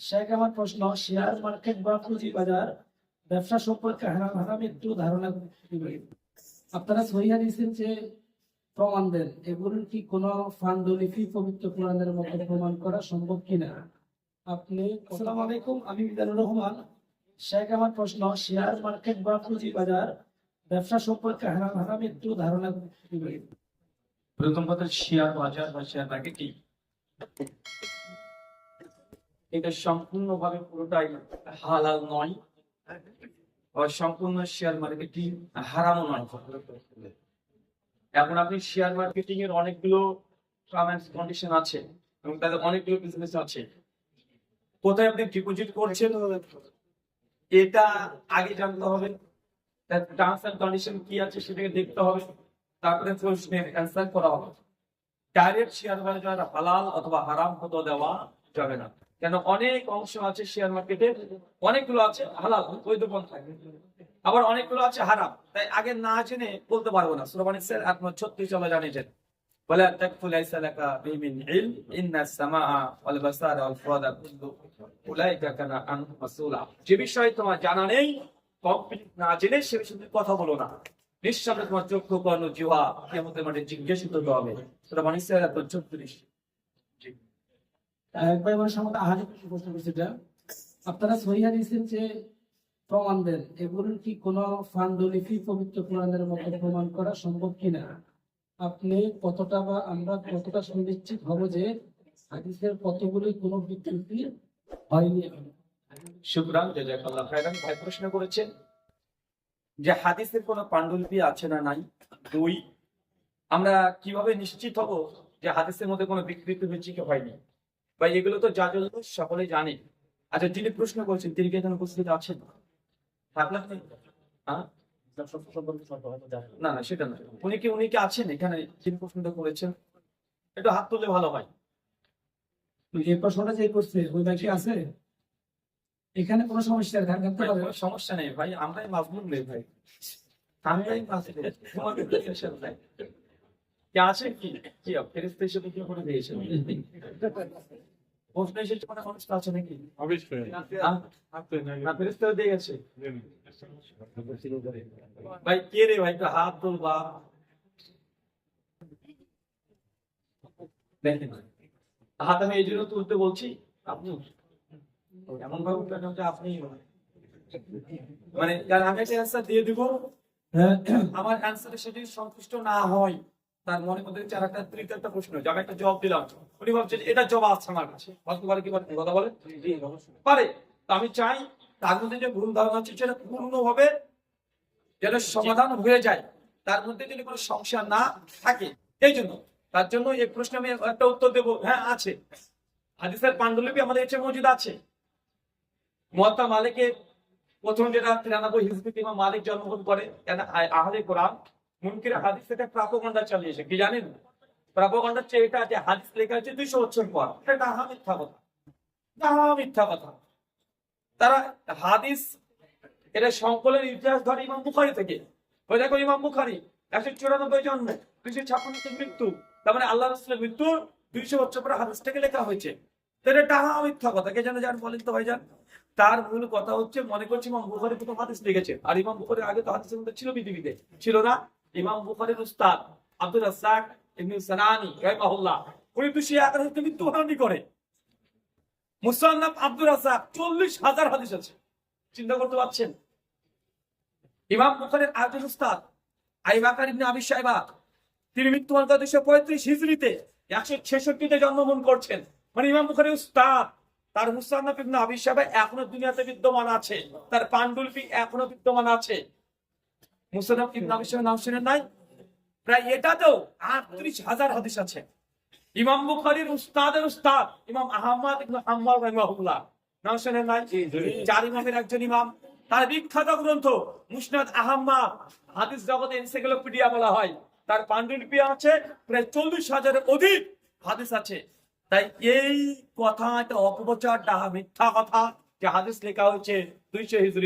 শেখ আমার প্রশ্ন share market বা পুঁজি বাজার ব্যবসা সম্পর্কে হারাম হারাম একটু ধারণা দিবেন আপনারা সহিয়া দিয়েছেন যে প্রমাণ দেন এগুলোর কি কোনো ফান্ডলিপি পবিত্র কোরআনের মতো প্রমাণ করা সম্ভব কিনা? আপনি আসসালামু আলাইকুম আমি মিজানুর রহমান। শেখ আমার প্রশ্ন শেয়ার মার্কেট বা পুঁজি বাজার ব্যবসা সম্পর্কে হারাম হারাম একটু ধারণা দিবেন প্রথম কথা শেয়ার বাজার বা শেয়ার মার্কেটিং এটা সম্পূর্ণভাবে পুরোটাই হালাল নয়। সম্পূর্ণ শেয়ার মার্কেটিং হারামও নয়। এখন আপনি শেয়ার মার্কেটিং এর অনেকগুলো টার্ম এন্ড কন্ডিশন আছে এবং তাদের অনেকগুলো বিজনেস আছে। কোথায় আপনি ডিপোজিট করছেন? এটা আগে জানতে হবে। তার টার্মস এন্ড কন্ডিশন কি আছে সেটাকে দেখতে হবে। তারপরে প্রশ্নের অ্যান্সার করা হবে। ডাইরেক্ট শেয়ার বাজার হালাল অথবা হারাম হতে দেওয়া যাবে না। কেন অনেক অংশ আছে শেয়ার মার্কেটে অনেকগুলো আছে হালাল বৈধ পন্থা আবার অনেকগুলো আছে হারাম তাই আগে না জেনে বলতে পারবো না সুরবানি স্যার আপনার ছত্রিশ চলে জানিয়েছেন ولا تكف ليس لك به من علم ان السماء والبصر والفؤاد كل اولئك كان عنه مسؤولا যে বিষয়ে তোমার জানা নেই কমপ্লিট না জেনে সে বিষয়ে তুমি কথা বলো না নিঃসন্দেহে তোমার চক্ষু কর্ণ জিহ্বা কিয়ামতের মাঠে জিজ্ঞাসিত হতে হবে সেটা মানে স্যার আপনার ছত্রিশ একবার আমার সামনে আহারে প্রশ্ন করছি এটা আপনারা সহিয়া দিয়েছেন যে প্রমাণ দেন এগুলোর কি কোনো ফান্ডলিপি পবিত্র কোরআনের মতো প্রমাণ করা সম্ভব কিনা? আপনি কতটা বা আমরা কতটা সুনিশ্চিত হব যে হাদিসের কতগুলি কোনো বিকৃতি হয়নি? শুক্রান, জাজাকাল্লাহ খায়রান, ভাই প্রশ্ন করেছেন যে হাদিসের কোনো পাণ্ডুলিপি আছে না নাই? দুই, আমরা কীভাবে নিশ্চিত হব যে হাদিসের মধ্যে কোনো বিকৃতি হয়েছে কি হয়নি? বা এগুলো তো যা যা সকলেই জানে। আচ্ছা যিনি প্রশ্ন করেছেন তিনি কি এখানে উপস্থিত আছেন? না? হ্যাঁ? না না সেটা না। উনি কি উনি কি আছেন এখানে? যিনি প্রশ্নটা করেছেন। একটু হাত তুললে ভালো হয়। এই প্রশ্নটা যে করছে ওই ব্যক্তি আছে? এখানে কোনো সমস্যা ভাই, সমস্যা নেই ভাই আমরাই রে ভাই। আমরাই নাই। কি আছে কি? কি ফেরেশতা হিসেবে কি করে দিয়েছেন? প্রশ্ন এসেছে মানে মানুষ আছে নাকি? আহ? না দিয়ে গেছে। ভাই কে রে ভাই? হাত দেখেন হাত আমি এই জন্য তুলতে বলছি আপনি এমন ভাবে আপনি মানে কারণ আমি একটা অ্যান্সার দিয়ে দিব হ্যাঁ আমার অ্যান্সারে সে যদি সন্তুষ্ট না হয়। তার মনের মধ্যে চার একটা তৃতীয় একটা প্রশ্ন যে আমি একটা জবাব দিলাম। উনি ভাবছেন এটা জবাব আছে আমার কাছে। পারে কি পারে? কথা বলে? পারে। তো আমি চাই তার মধ্যে যে ভুল ধারণা আছে সেটা পূর্ণ হবে যেন সমাধান হয়ে যায়। তার মধ্যে যদি কোনো সমস্যা না থাকে এই জন্য তার জন্য এই প্রশ্নে আমি একটা উত্তর দেবো। হ্যাঁ আছে। হাদিসের পাণ্ডুলিপি আমাদের কাছে মজুদ আছে। মহাত্মা মালিকের প্রথম যেটা তিরানব্বই হিজবিতে ইমাম মালিক জন্মগ্রহণ করে আহলে কোরআন মুনকির হাদিস থেকে প্রাপগণ্ডা চালিয়েছে কি জানেন? প্রাপগণ্ডার চেয়ে এটা যে হাদিস লেখা আছে দুইশো বছর পর এটা ডাহা মিথ্যা কথা। ডাহা মিথ্যা কথা। তারা হাদিস এটা সংকলনের ইতিহাস ধরে ইমাম বুখারি থেকে। ওই দেখো ইমাম বুখারি, একশো চুরানব্বই জন্ম দুইশো ছাপ্পান্নতে মৃত্যু। তার মানে আল্লাহ রসুলের মৃত্যু দুইশো বছর পরে হাদিস থেকে লেখা হয়েছে। তো এটা ডাহা মিথ্যা কথা। কে জানে যান বলেন তো ভাইজান। তার মূল কথা হচ্ছে, মনে করছি ইমাম বুখারি প্রথম হাদিস লিখেছে। আর ইমাম বুখারি আগে তো হাদিসের মধ্যে ছিল পৃথিবীতে। ছিল না? ইমাম বুখারির উস্তাদ আব্দুল রাজ্জাক ইবনে সানানি রাহিমাহুল্লাহ, উনি তো সেই আকার হতে মৃত্যুবরণই করে। মুসান্নাফ আব্দুল রাজ্জাক চল্লিশ হাজার হাদিস আছে। চিন্তা করতে পারছেন? ইমাম বুখারির আরেকজন উস্তাদ আইবাকার ইবনে আবি সাইবা তিনি মৃত্যুবরণ করেন দুইশো হিজড়িতে একশো ছেষট্টিতে জন্মগ্রহণ করছেন। মানে ইমাম বুখারি উস্তাদ, তার মুসান্নাফ ইবনে আবি সাহেব এখনও দুনিয়াতে বিদ্যমান আছে। তার পাণ্ডুলিপি এখনও বিদ্যমান আছে। মুসান্নাফ ইবনে আবি সাহেবের নাম শুনেন নাই? প্রায় এটাতেও আটত্রিশ হাজার হাদিস আছে। ইমাম বুখারীর উস্তাদের উস্তাদ ইমাম আহমদ ইবনে হাম্মাল রাহিমাহুল্লাহ। নাম শুনেন নাই? চার ইমামের একজন ইমাম। তার বিখ্যাত গ্রন্থ মুসনাদ আহম্মদ হাদিস জগতে এনসাইক্লোপিডিয়া বলা হয়। তার পাণ্ডুলিপি আছে প্রায় চল্লিশ হাজারের অধিক হাদিস আছে। তাই এই কথা একটা অপপ্রচার ডাহা মিথ্যা কথা। যে হাদিস লেখা হয়েছে দুইশো হিজড়ি